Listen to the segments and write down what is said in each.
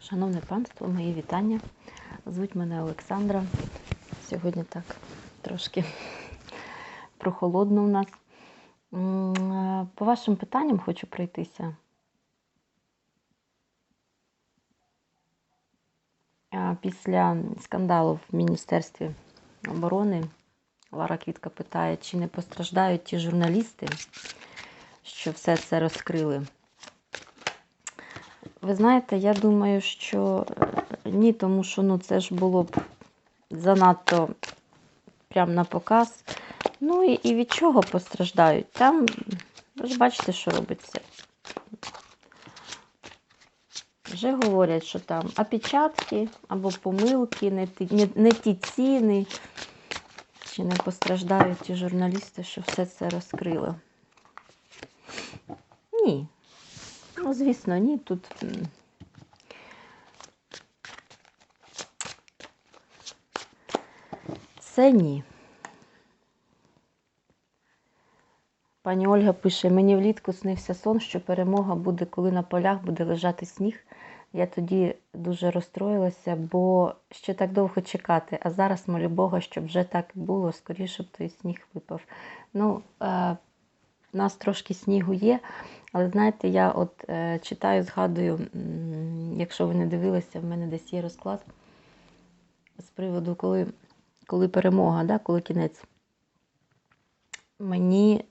Шановне панство, мої вітання. Звуть мене Олександра. Сьогодні так трошки прохолодно у нас. Е, По вашим питанням хочу пройтися. Після скандалу в Міністерстві оборони Лара Квітка питає, чи не постраждають ті журналісти, що все це розкрили. Ви знаєте, я думаю, що е, ні, тому що ну, це ж було б занадто прям на показ. Ну і, і від чого постраждають? Там, ви ж бачите, що робиться. Вже говорять, що там опечатки або помилки, не ті, не, не ті ціни. Чи не постраждають ті журналісти, що все це розкрили? Ні. Ну, звісно, ні. Тут це ні. Пані Ольга пише: мені влітку снився сон, що перемога буде, коли на полях буде лежати сніг. Я тоді дуже розстроїлася, бо ще так довго чекати. А зараз молю Бога, щоб вже так було, скоріше б той сніг випав. Ну, е, у нас трошки снігу є, але знаєте, я от е, читаю, згадую, якщо ви не дивилися, в мене десь є розклад з приводу, коли, коли перемога, да, коли кінець. Мені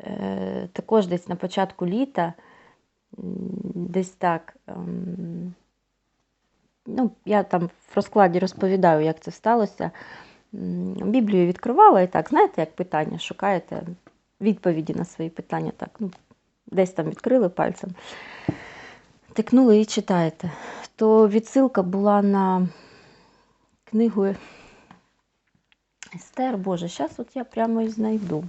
е, також десь на початку літа, десь так. ем, ну, я там в розкладі розповідаю, як це сталося. Біблію відкривала і так, знаєте, як питання, шукаєте відповіді на свої питання. Так, ну, десь там відкрили пальцем, тикнули і читаєте. То відсилка була на книгу Естер, Боже, зараз от я прямо і знайду.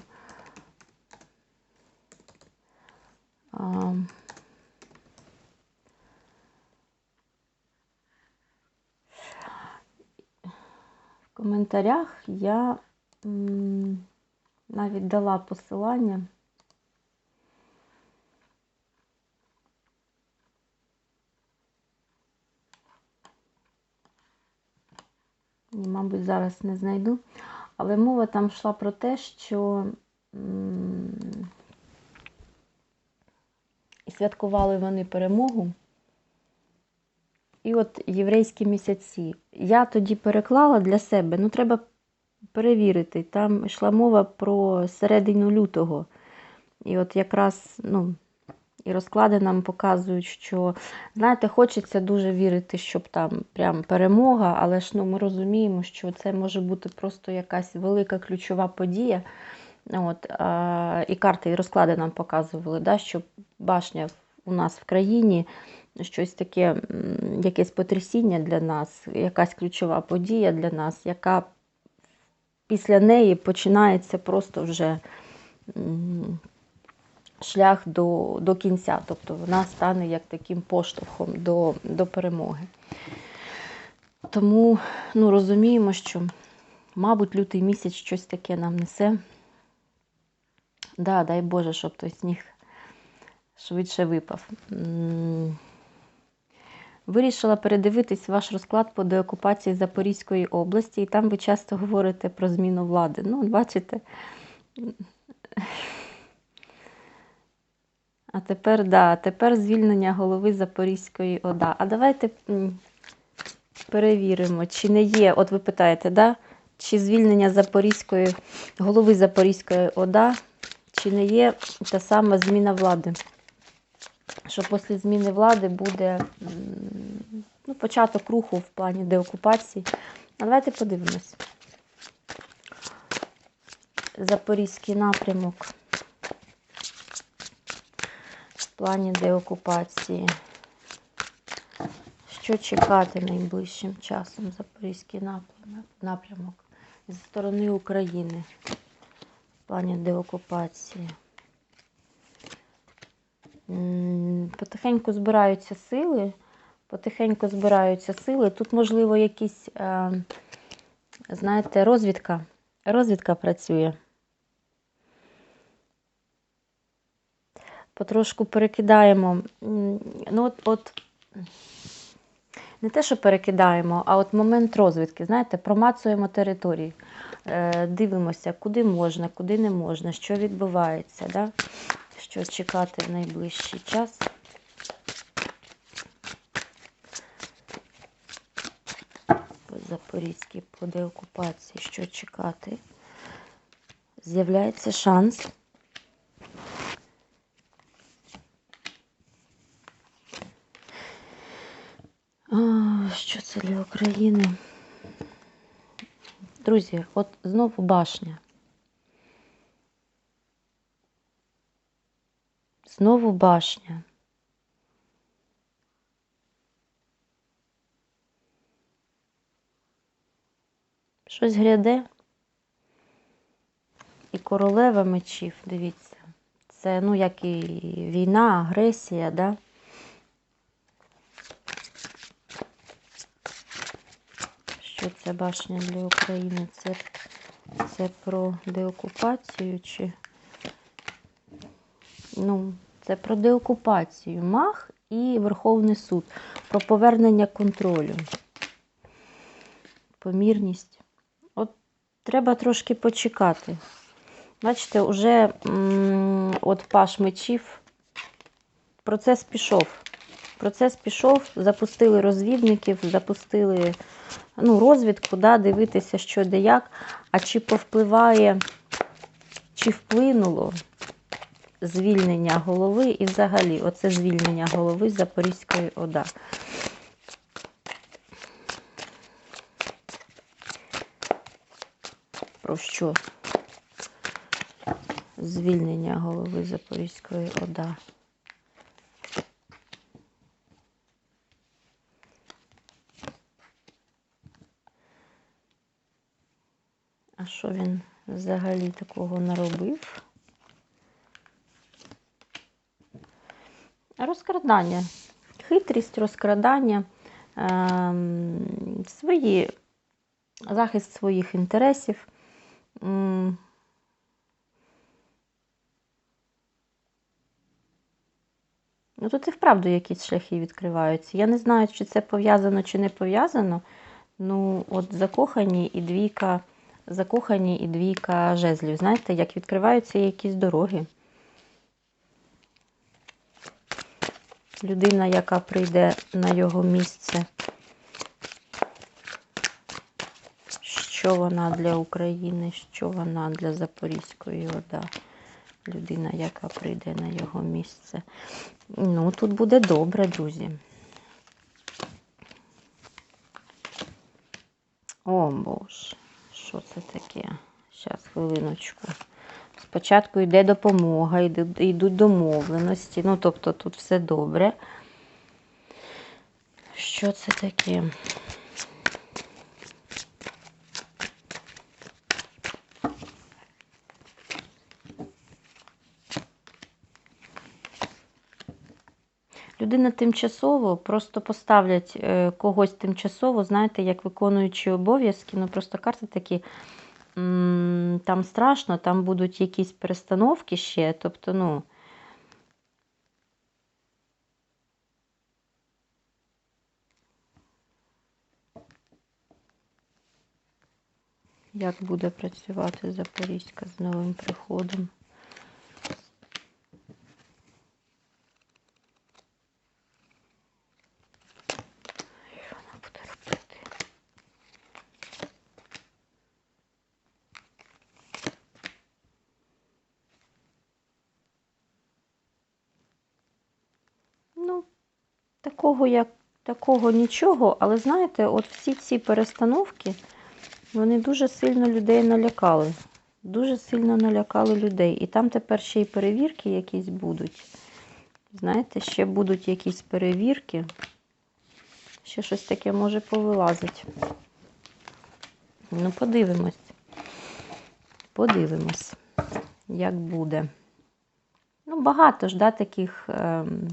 А, В коментарях я навіть дала посилання. Мабуть, зараз не знайду. Але мова там йшла про те, що і святкували вони перемогу. І от єврейські місяці. Я тоді переклала для себе, ну треба перевірити. Там йшла мова про середину лютого. І от якраз, ну, і розклади нам показують, що, знаєте, хочеться дуже вірити, щоб там прям перемога, але ж ну, ми розуміємо, що це може бути просто якась велика ключова подія. От, а, і карти, і розклади нам показували, да, що башня у нас в країні щось таке, якесь потрясіння для нас, якась ключова подія для нас, яка після неї починається просто вже шлях до, до кінця. Тобто вона стане як таким поштовхом до, до перемоги. Тому ну, розуміємо, що, мабуть, лютий місяць щось таке нам несе. Да, дай Боже, щоб той сніг швидше випав. Вирішила передивитись ваш розклад по деокупації Запорізької області, і там ви часто говорите про зміну влади. Ну, бачите. А тепер, да, тепер звільнення голови Запорізької ОДА. А давайте перевіримо, чи не є, от ви питаєте, да? чи звільнення Запорізької, голови Запорізької ОДА, чи не є та сама зміна влади? Що після зміни влади буде ну, початок руху в плані деокупації. А давайте подивимось. Запорізький напрямок в плані деокупації. Що чекати найближчим часом Запорізький напрямок, зі сторони України в плані деокупації? Потихеньку збираються сили, потихеньку збираються сили. Тут, можливо, якісь, е, знаєте, розвідка. Розвідка працює. Потрошку перекидаємо. Ну, от, от не те, що перекидаємо, а от момент розвідки, знаєте, промацуємо території. Е, дивимося, куди можна, куди не можна, що відбувається, да? що чекати в найближчий час. По Запорізькій, по деокупації, що чекати. З'являється шанс. А, що це для України? Друзі, от знову башня. Знову башня. Щось гряде. І королева мечів, дивіться. Це, ну, як і війна, агресія, да? Це башня для України? Це, це про деокупацію чи. Ну, це про деокупацію. Мах і Верховний суд. Про повернення контролю. Помірність. От треба трошки почекати. Бачите, вже от паш мечів. Процес пішов. Процес пішов, запустили розвідників, запустили ну, розвідку, да, дивитися, що де як. А чи повпливає, чи вплинуло звільнення голови і взагалі оце звільнення голови Запорізької ОДА. Про що? Звільнення голови Запорізької ОДА. А що він взагалі такого наробив? Розкрадання. Хитрість, розкрадання, ем, свої, захист своїх інтересів. Ну, тут і вправду якісь шляхи відкриваються. Я не знаю, чи це пов'язано, чи не пов'язано. Ну, от закохані і двійка, закохані і двійка жезлів. Знаєте, як відкриваються якісь дороги. Людина, яка прийде на його місце. Що вона для України, що вона для Запорізької ОДА. Людина, яка прийде на його місце. Ну, тут буде добре, друзі. О, Боже, що це таке? Зараз, хвилиночку. Спочатку йде допомога, йдуть, домовленості. Ну, тобто тут все добре. Що це таке? Людина тимчасово просто поставлять е, когось тимчасово, знаєте, як виконуючи обов'язки. Ну, просто карти такі. Там страшно, там будуть якісь перестановки ще. Тобто, ну. Як буде працювати Запорізька з новим приходом? Такого як такого нічого, але знаєте, от всі ці перестановки, вони дуже сильно людей налякали. Дуже сильно налякали людей. І там тепер ще й перевірки якісь будуть. Знаєте, ще будуть якісь перевірки. Ще щось таке може повилазить. Ну, подивимось. Подивимось, як буде. Ну, багато ж, да, таких ем,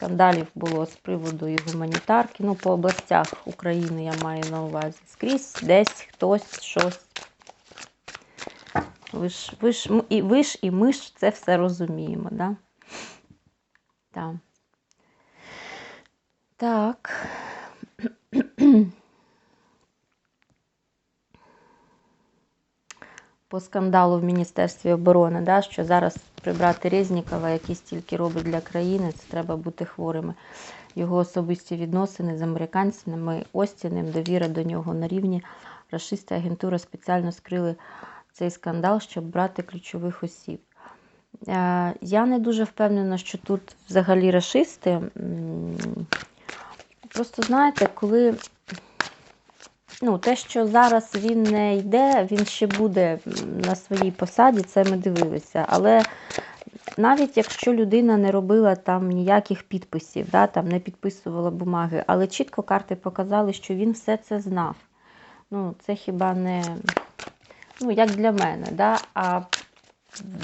скандалів було з приводу і гуманітарки. Ну, по областях України я маю на увазі. Скрізь десь хтось щось. Ви ж, ви ж, і, ви ж і ми ж це все розуміємо, да? Так. Так. По скандалу в Міністерстві оборони, да, що зараз прибрати Резнікова, який стільки робить для країни, це треба бути хворими. Його особисті відносини з американцями Остіним, довіра до нього на рівні. Рашисти агентура спеціально скрили цей скандал, щоб брати ключових осіб. Е, Я не дуже впевнена, що тут взагалі рашисти. Просто знаєте, коли ну, те, що зараз він не йде, він ще буде на своїй посаді, це ми дивилися. Але навіть якщо людина не робила там ніяких підписів, да, там не підписувала бумаги, але чітко карти показали, що він все це знав. Ну, це хіба не ну, як для мене. Да? А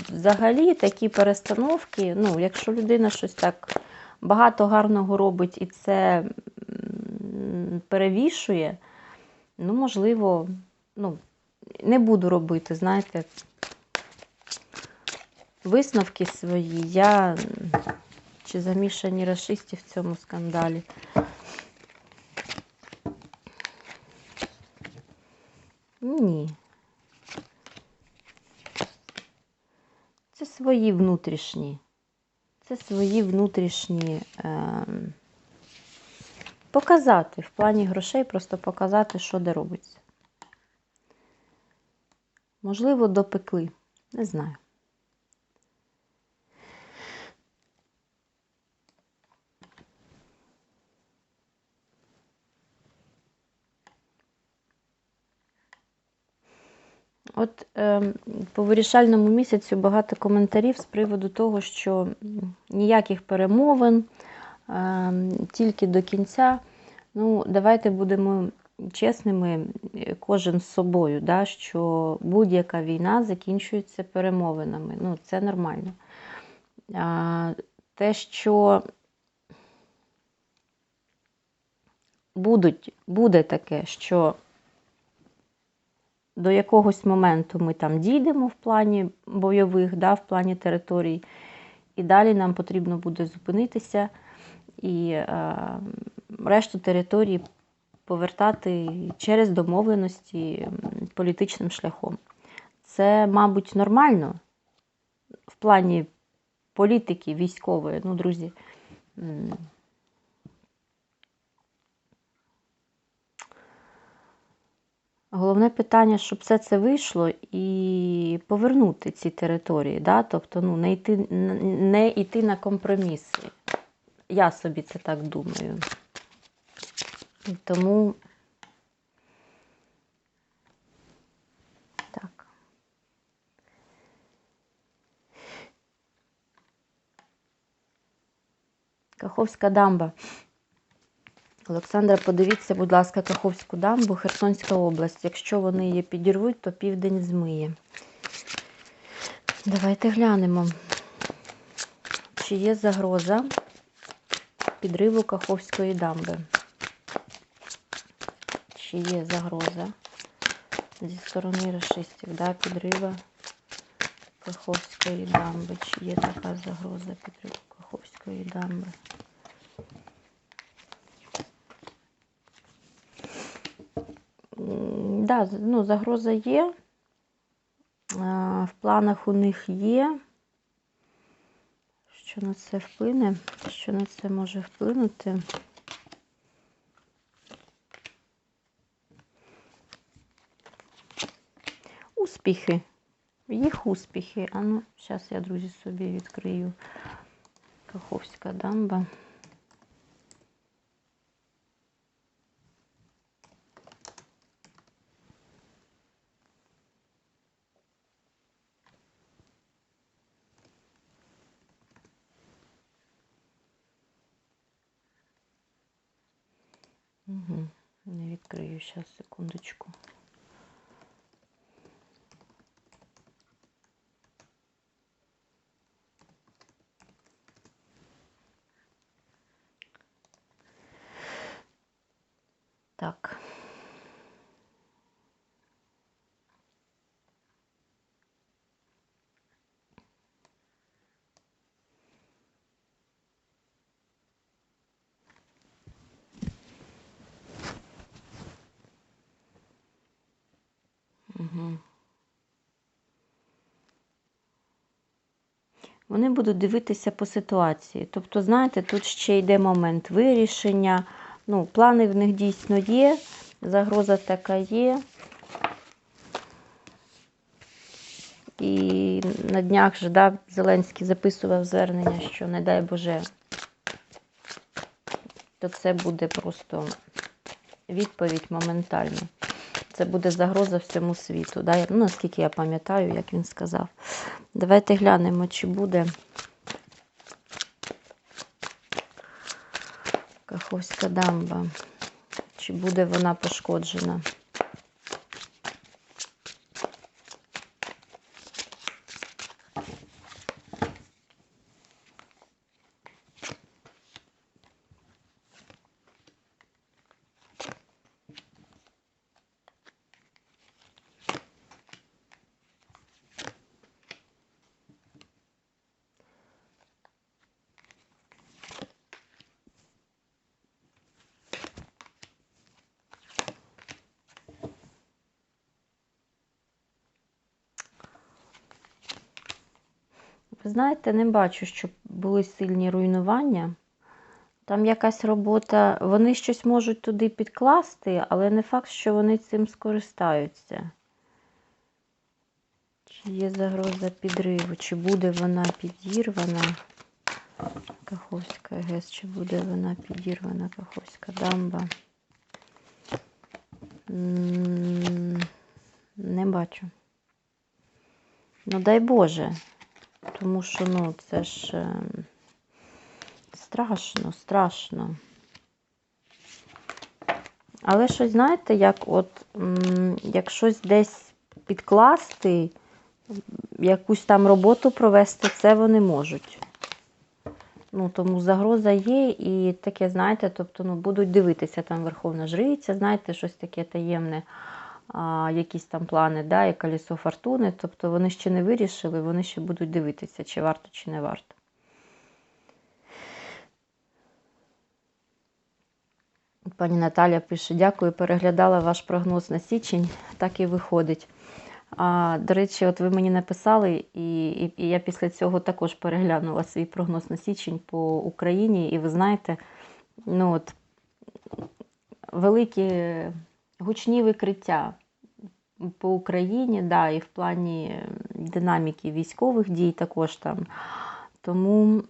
взагалі такі перестановки, ну, якщо людина щось так багато гарного робить і це перевішує, ну, можливо, ну, не буду робити, знаєте, висновки свої. Я чи замішані расисти в цьому скандалі. Ні. Це свої внутрішні. Це свої внутрішні. ем, показати в плані грошей, просто показати, що де робиться. Можливо, допекли. Не знаю. От е, по вирішальному місяцю багато коментарів з приводу того, що ніяких перемовин, тільки до кінця. Ну, давайте будемо чесними, е, кожен з собою, да, що будь-яка війна закінчується перемовинами. Ну, це нормально. А, те, що будуть, буде таке, що до якогось моменту ми там дійдемо в плані бойових, да, в плані територій, і далі нам потрібно буде зупинитися і е, решту територій повертати через домовленості політичним шляхом. Це, мабуть, нормально в плані політики військової. Ну, друзі. Головне питання, щоб все це вийшло і повернути ці території, да? тобто ну, не, йти, не йти на компроміси. Я собі це так думаю. І Тому так. Каховська дамба. Олександра, подивіться, будь ласка, Каховську дамбу, Херсонська область. Якщо вони її підірвуть, то південь змиє. Давайте глянемо, чи є загроза підриву Каховської дамби. Чи є загроза зі сторони расистів, да, підрива Каховської дамби. Чи є така загроза підриву Каховської дамби? Да, ну, загроза є. В планах у них є. Що на це вплине? Що на це може вплинути? Успіхи. Їх успіхи. А ну, зараз я, друзі, собі відкрию Каховська дамба. Вони будуть дивитися по ситуації. Тобто, знаєте, тут ще йде момент вирішення. Ну, Плани в них дійсно є, загроза така є. І на днях же, да, Зеленський записував звернення, що, не дай Боже, то це буде просто відповідь моментальна. Це буде загроза всьому світу. Да? Ну, наскільки я пам'ятаю, як він сказав. Давайте глянемо, чи буде Каховська дамба, чи буде вона пошкоджена. Знаєте, не бачу, щоб були сильні руйнування. Там якась робота, вони щось можуть туди підкласти, але не факт, що вони цим скористаються. Чи є загроза підриву, чи буде вона підірвана? Каховська ГЕС, чи буде вона підірвана, Каховська дамба? Не бачу. Ну, дай Боже. Тому що, ну, це ж е, страшно, страшно. Але щось, знаєте, як от, як щось десь підкласти, якусь там роботу провести, це вони можуть. Ну, тому загроза є, і таке, знаєте, тобто, ну, будуть дивитися там Верховна Жриця, знаєте, щось таке таємне, якісь там плани, да, і колесо фортуни. Тобто вони ще не вирішили, вони ще будуть дивитися, чи варто, чи не варто. Пані Наталя пише: дякую, переглядала ваш прогноз на січень, так і виходить. А, до речі, от ви мені написали, і, і, і я після цього також переглянула свій прогноз на січень по Україні. І ви знаєте, ну от великі гучні викриття по Україні, да, і в плані динаміки військових дій також там. Тому,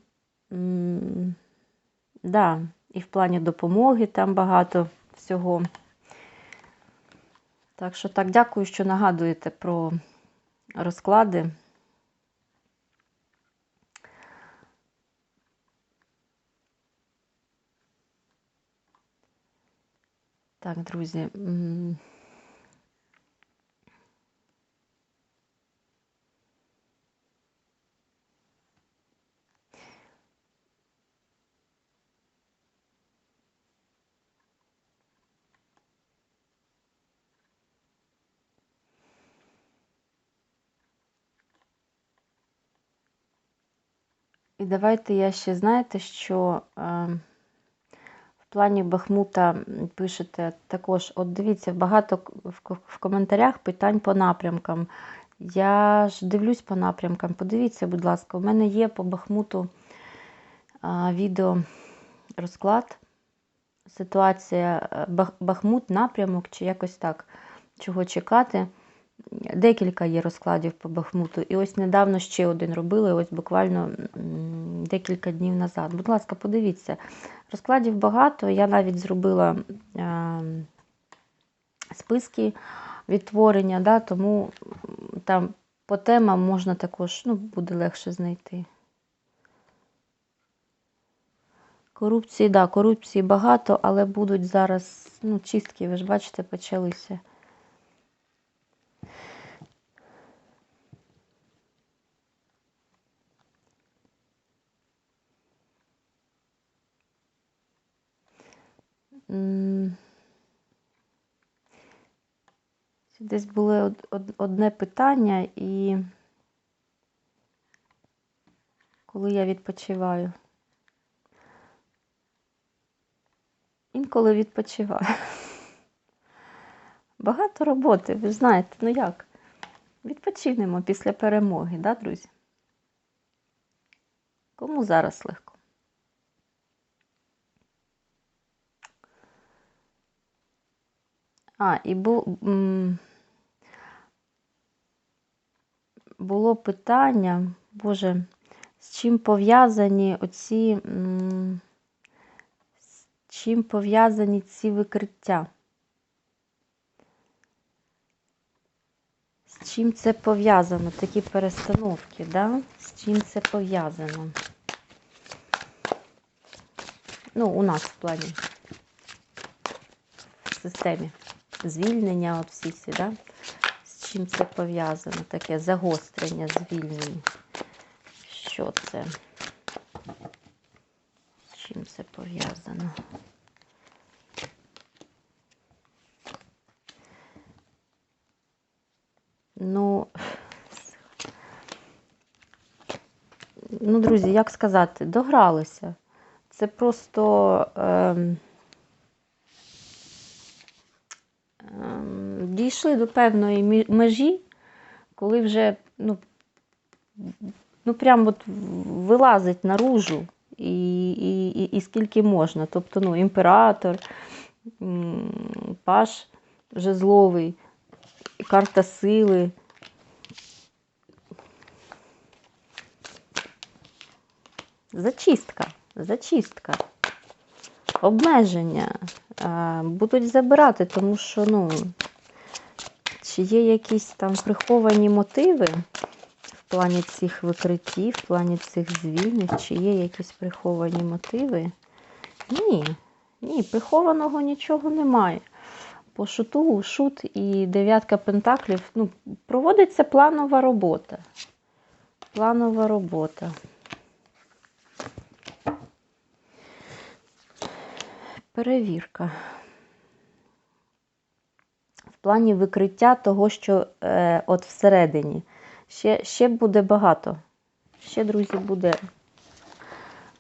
да, і в плані допомоги там багато всього. Так що так, дякую, що нагадуєте про розклади. Так, друзі. м, І давайте я ще знаєте, що е, в плані Бахмута пишете також, от дивіться, багато в, коментарях питань по напрямкам. Я ж дивлюсь по напрямкам. Подивіться, будь ласка, у мене є по Бахмуту відео розклад. Ситуація е, Бахмут, напрямок, чи якось так, чого чекати. Декілька є розкладів по Бахмуту. І ось недавно ще один робили, ось буквально декілька днів назад. Будь ласка, подивіться. Розкладів багато. Я навіть зробила е, списки відтворення, да, тому там по темам можна також, ну, буде легше знайти. Корупції, да, корупції багато, але будуть зараз ну, чистки, ви ж бачите, почалися. Десь було од- од- одне питання, і коли я відпочиваю. Інколи відпочиваю. Багато роботи, ви знаєте, ну як? Відпочинемо після перемоги, да, друзі? Кому зараз легко? А, і бу, було питання, Боже, з чим пов'язані оці, з чим пов'язані ці викриття? З чим це пов'язано, такі перестановки, да? З чим це пов'язано? Ну, у нас в плані в системі звільнення, от всі ці, да? З чим це пов'язано? Таке загострення звільнень. Що це? З чим це пов'язано? Ну, ну, друзі, як сказати, догралися. Це просто ем, дійшли до певної межі, коли вже ну, ну прям от вилазить наружу і, і, і, і скільки можна. Тобто, ну, імператор, паш жезловий, карта сили. Зачистка, зачистка, обмеження будуть забирати, тому що, ну, чи є якісь там приховані мотиви в плані цих викриттів, в плані цих звільнень, чи є якісь приховані мотиви? Ні, ні, прихованого нічого немає. По шуту, шут і дев'ятка пентаклів, ну, проводиться планова робота. Планова робота. Перевірка. Плані викриття того, що е, от всередині. Ще, ще буде багато. Ще, друзі, буде.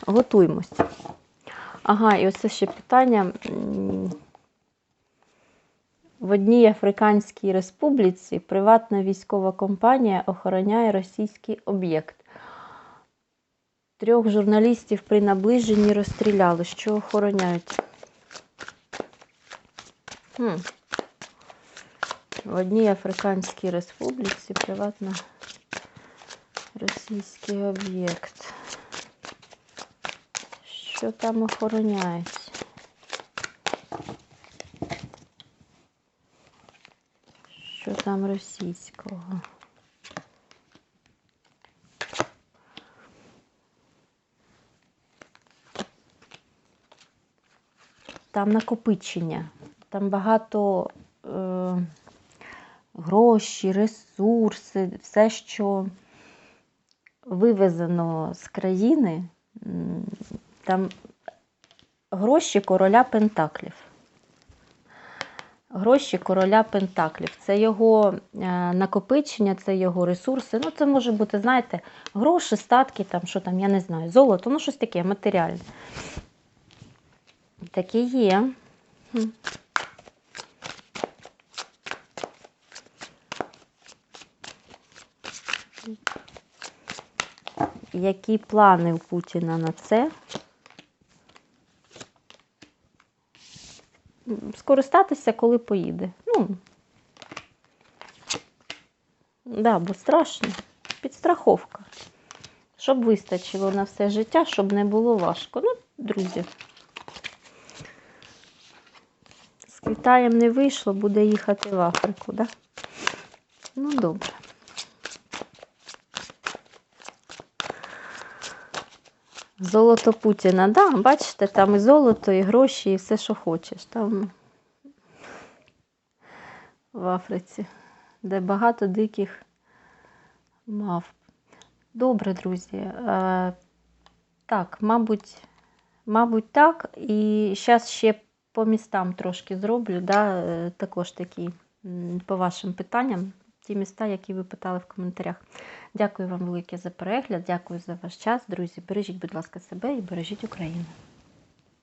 Готуємось. Ага, і оце ще питання. В одній Африканській республіці приватна військова компанія охороняє російський об'єкт. Трьох журналістів при наближенні розстріляли. Що охороняють? Хм. В одній Африканській республіці приватна російський об'єкт. Що там охороняється? Що там російського? Там накопичення, там багато гроші, ресурси, все, що вивезено з країни, там гроші короля Пентаклів. Гроші короля Пентаклів. Це його е, накопичення, це його ресурси. Ну, це може бути, знаєте, гроші, статки, там, що там, я не знаю, золото, ну щось таке матеріальне. Таке є. Які плани у Путіна на це? Скористатися, коли поїде. Ну, да, бо страшно. Підстраховка. Щоб вистачило на все життя, щоб не було важко. Ну, друзі. З Китаєм не вийшло, буде їхати в Африку, да? Ну, добре. Золото Путіна, да, бачите, там і золото, і гроші, і все, що хочеш. Там в Африці, де багато диких мав. Добре, друзі. Е, так, мабуть, мабуть, так. І зараз ще по містам трошки зроблю, да, е, також такі по вашим питанням, ті міста, які ви питали в коментарях. Дякую вам велике за перегляд, дякую за ваш час, друзі. Бережіть, будь ласка, себе і бережіть Україну.